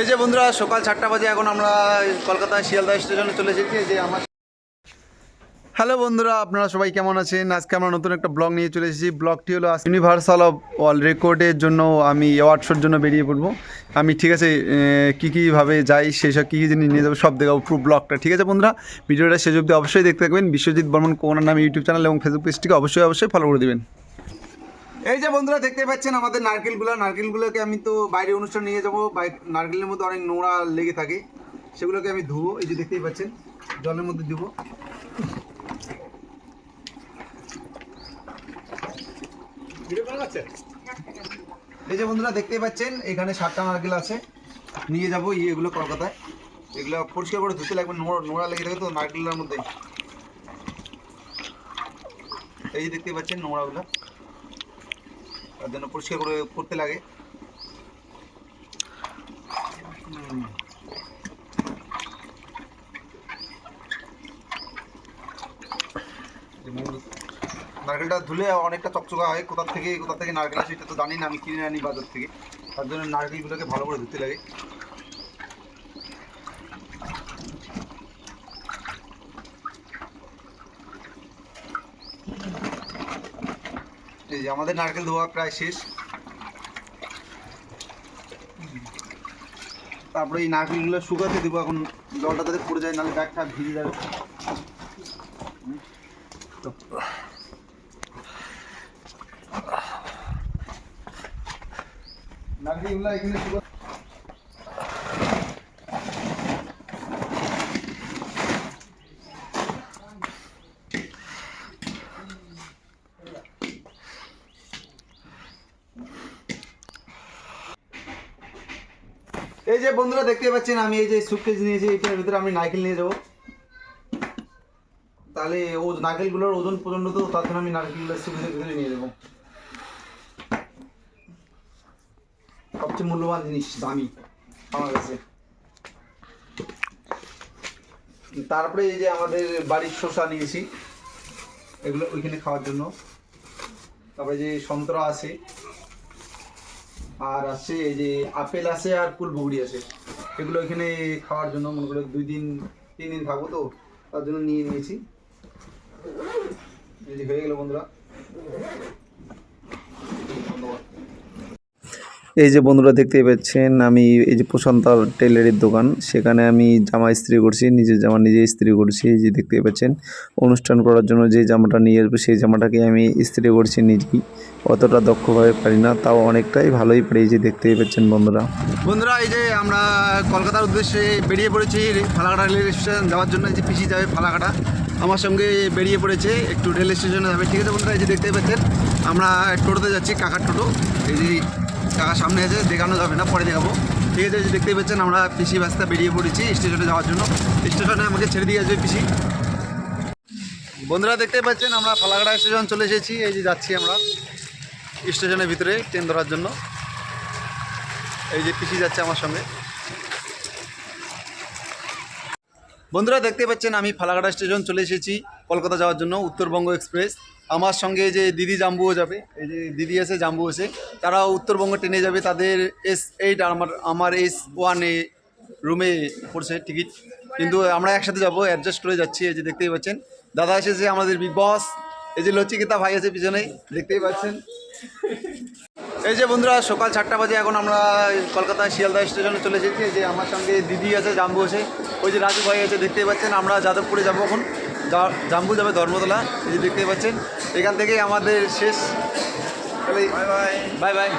এই যে বন্ধুরা, সকাল চারটা বাজে, এখন আমরা কলকাতায় শিয়ালদা স্টেশনে চলে এসেছি যে আমার হ্যালো বন্ধুরা, আপনারা সবাই কেমন আছেন? আজকে আমরা নতুন একটা ব্লগ নিয়ে চলে এসেছি। ব্লগটি হলো ইউনিভার্সাল অফ ওয়ার্ল্ড রেকর্ডের জন্য আমি অ্যাওয়ার্ড শোর জন্য বেরিয়ে পড়ব। আমি ঠিক আছে কী কীভাবে যাই, সেই সব কী কী জিনিস নিয়ে যাব, সব দেখাবো পুরো ব্লগটা। ঠিক আছে বন্ধুরা, ভিডিওটা শেষ অবধি অবশ্যই দেখতে থাকবেন। বিশ্বজিৎ বর্মন, কোনার নামে ইউটিউব চ্যানেল এবং ফেসবুক পেজটিকে অবশ্যই অবশ্যই ফলো করে দিবেন। এই যে বন্ধুরা দেখতে পাচ্ছেন আমাদের নারকেলগুলো, নারকেলগুলোকে আমি তো বাইরে অনুষ্ঠান নিয়ে যাব নারকেলের মধ্যে অনেক নোংরা লেগে থাকে, সেগুলোকে আমি ধুবো, এই যে দেখতেই পাচ্ছেন, জলের মধ্যে ধুবো। এই যে বন্ধুরা দেখতেই পাচ্ছেন, এখানে সাতটা নারকেল আছে, নিয়ে যাব ইয়ে এগুলো কলকাতায়। এগুলো পরিষ্কার করে ধুতে লাগবে, নোংরা নোংরা লেগে থাকে তো নারকেলের মধ্যে। এই যে দেখতেই পাচ্ছেন নোংরাগুলো। তার জন্য পরিষ্কার করে করতে লাগে। নারকেলটা ধুলে অনেকটা চকচকা হয়, কোথা থেকে কোথা থেকে নারকেল আসে এটা তো জানি না, আমি কিনে আনি বাজার থেকে। তার জন্য নারকেলগুলোকে ভালো করে ধুতে লাগে। এই যে আমাদের নারকেল ধোয়া প্রায় শেষ তারপরে এই নারকেলগুলো শুকাতে দেবো, এখন জলটা তাদের পড়ে যায়, নাহলে ব্যাগটা ভিজে যাবে। নারকেলগুলো এখানে শুকা এই যে বন্ধুরা দেখতে পাচ্ছেন, আমি এই যে সুটকেস নিয়েছি এটার ভিতরে আমি নারকেল নিয়ে যাব। তাহলে ও নারকেলগুলোর ওজন পর্যন্ত তো, তার জন্য আমি নারকেলগুলো সুটকেসের ভিতরে নিয়ে যাব। সবচেয়ে মূল্যবান জিনিস, দামি, আমার কাছে। তারপরে এই যে আমাদের বাড়ির শসা নিয়েছি, এগুলো ওইখানে খাওয়ার জন্য। তারপরে যে সন্তরা আছে আর আছে এই যে আপেল আছে আর ফুলবুগড়ি আছে। এগুলো এখানে খাওয়ার জন্য, মনে করে দুই দিন, তিন দিন থাকব তো, তার জন্য নিয়ে নিয়েছি। হয়ে গেল বন্ধুরা। এই যে বন্ধুরা দেখতেই পাচ্ছেন, আমি এই যে প্রশান্তার টেলারের দোকান, সেখানে আমি জামা ইস্ত্রি করছি, নিজের জামা নিজে ইস্ত্রি করছি, এই যে দেখতেই পাচ্ছেন, অনুষ্ঠান করার জন্য যে জামাটা নিয়ে আসব, সেই জামাটাকে আমি ইস্ত্রি করছি নিজেই। অতটা দক্ষভাবে পারি না, তাও অনেকটাই ভালোই পারি যে দেখতেই পাচ্ছেন বন্ধুরা। বন্ধুরা, এই যে আমরা কলকাতার উদ্দেশ্যে বেরিয়ে পড়েছি ফালাকাটা রেল স্টেশন, যাওয়ার জন্য যে পিসি যাবে ফালাকাটা। আমার সঙ্গে বেরিয়ে পড়েছে, একটু রেল স্টেশনে যাবে। ঠিক আছে বন্ধুরা, এই যে দেখতে পাচ্ছেন, আমরা টোটোতে যাচ্ছি, কাকার টোটো। এই যে কাকার সামনে আছে, দেখানো যাবে না, পরে দেখাবো। ঠিক আছে দেখতে পাচ্ছেন, আমরা পিসি বাসটা বেরিয়ে পড়েছি স্টেশনে যাওয়ার জন্য। স্টেশনে আমাকে ছেড়ে দিয়ে আসবে পিসি। বন্ধুরা দেখতে পাচ্ছেন, আমরা ফালাকাটা স্টেশন চলে এসেছি। এই যে যাচ্ছি আমরা স্টেশনের ভিতরে, ট্রেন ধরার জন্য। এই যে পিসি যাচ্ছে আমার সঙ্গে। বন্ধুরা, দেখতে পাচ্ছেন আমি ফালাকাটা স্টেশন চলে এসেছি কলকাতা যাওয়ার জন্য, উত্তরবঙ্গ এক্সপ্রেস। আমার সঙ্গে যে দিদি জাম্বুও যাবে, এই যে দিদি এসে জাম্বু এসে তারা উত্তরবঙ্গ ট্রেনে যাবে। তাদের এস এইট আমার আমার এস ওয়ানে রুমে পড়ছে টিকিট কিন্তু আমরা একসাথে যাব অ্যাডজাস্ট করে যাচ্ছি, এই যে দেখতেই পাচ্ছেন। দাদা এসেছে আমাদের বিগ বস এই যে লচিকিতা ভাই আছে পিছনে, দেখতেই পাচ্ছেন। এই যে বন্ধুরা সকাল চারটা বাজে এখন আমরা কলকাতায় শিয়ালদা স্টেশনে চলে এসেছি। যে আমার সঙ্গে দিদি আছে জাম্বু আছে। ওই যে রাজু ভাই আছে দেখতেই পাচ্ছেন আমরা যাদবপুরে যাব এখন। জাম্বু যাবে ধর্মতলা এই যে দেখতেই পাচ্ছেন। এখান থেকেই আমাদের শেষ। Bye bye. Bye bye.